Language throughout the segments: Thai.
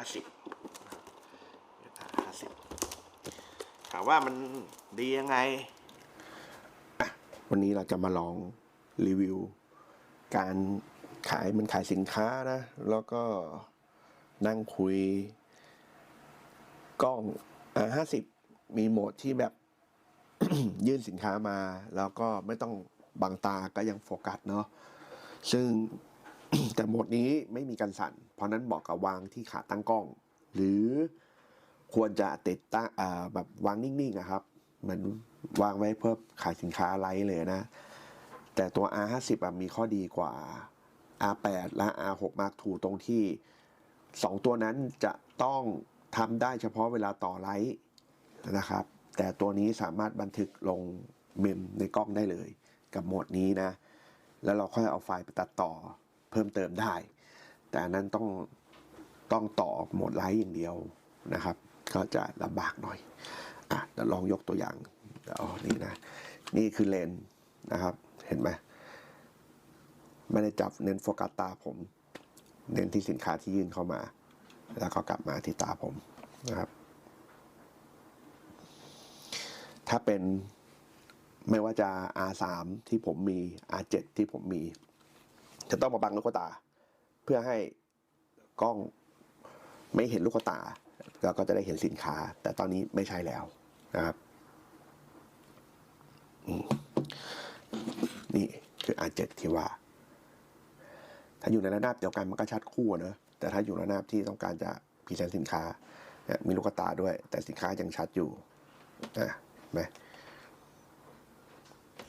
ห้าสิบเบต้าห้าสิบถามว่ามันดียังไง วันนี้เราจะมาลองรีวิว การขายมันขายสินค้านะ แล้วก็นั่งคุย กล้องอ่าห้าสิบมีโหมดที่แบบยื่นสินค้ามา แล้วก็ไม่ต้องบังตาก็ยังโฟกัสเนาะซึ่ง แต่โหมดนี้ไม่มีการสั่น เพราะนั้นเหมาะกับวางที่ขาตั้งกล้อง หรือควรจะติดตั้งแบบวางนิ่งๆอะครับ เหมือนวางไว้เพื่อขายสินค้าไลท์เลยนะ แต่ตัว R50 อะมีข้อดีกว่า R8 และ R6 Mark II ตรงที่ 2 ตัวนั้นจะต้องทำได้เฉพาะเวลาต่อไลท์นะครับ แต่ตัวนี้สามารถบันทึกลงเมมในกล้องได้เลย กับโหมดนี้นะ แล้วเราค่อยเอาไฟล์ไปตัดต่อ เพิ่มเติมได้ แต่นั้นต้องต้องต่อโหมดไลท์อย่างเดียวนะครับ ก็จะลำบากหน่อยอะเดี๋ยวลองยกตัวอย่างเดี๋อนี่นะ นี่คือเลนนะครับ เห็นไหมไม่ได้จับเน้นโฟกัสตาผมเน้นที่สินค้าที่ยื่นเข้ามา แล้วก็กลับมาที่ตาผมนะครับ ถ้าเป็นไม่ว่าจะ R3 ที่ผมมี R7 ที่ผมมี จะต้องมาบังลูกตา เพื่อให้กล้องไม่เห็นลูกตาแล้วก็จะได้เห็นสินค้า แต่ตอนนี้ไม่ใช่แล้วนะครับนี่คือ R7 ที่ว่า ถ้าอยู่ในระนาบเดียวกันมันก็ชัดคู่เนอะแต่ถ้าอยู่ในระนาบที่ต้องการจะพรีเซนต์สินค้าเนี่ยมีลูกตาด้วย แต่สินค้ายังชัดอยู่นะไหม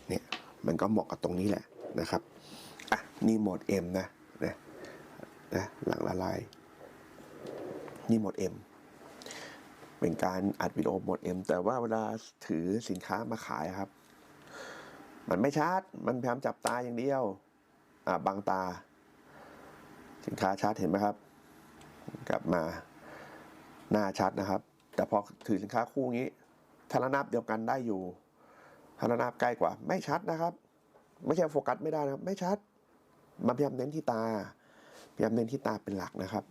เนี่ยมันก็เหมาะกับตรงนี้แหละนะครับ อะนี่โหมด M นะนะนะหลังละลาย นี่โหมด M เป็นการอัดวิดีโอโหมด M แต่ว่าเวลาถือสินค้ามาขายครับ มันไม่ชัด มันพยายามจับตาอย่างเดียว อ่าบังตา สินค้าชัดเห็นไหมครับ กลับมาหน้าชัดนะครับ แต่พอถือสินค้าคู่งี้ถ้าระนาบเดียวกันได้อยู่ถ้าระนาบใกล้กว่า ไม่ชัดนะครับ ไม่ใช่โฟกัสไม่ได้นะครับ ไม่ชัด มาพยายามเน้นที่ตาพยายามเน้นที่ตาเป็นหลักนะครับ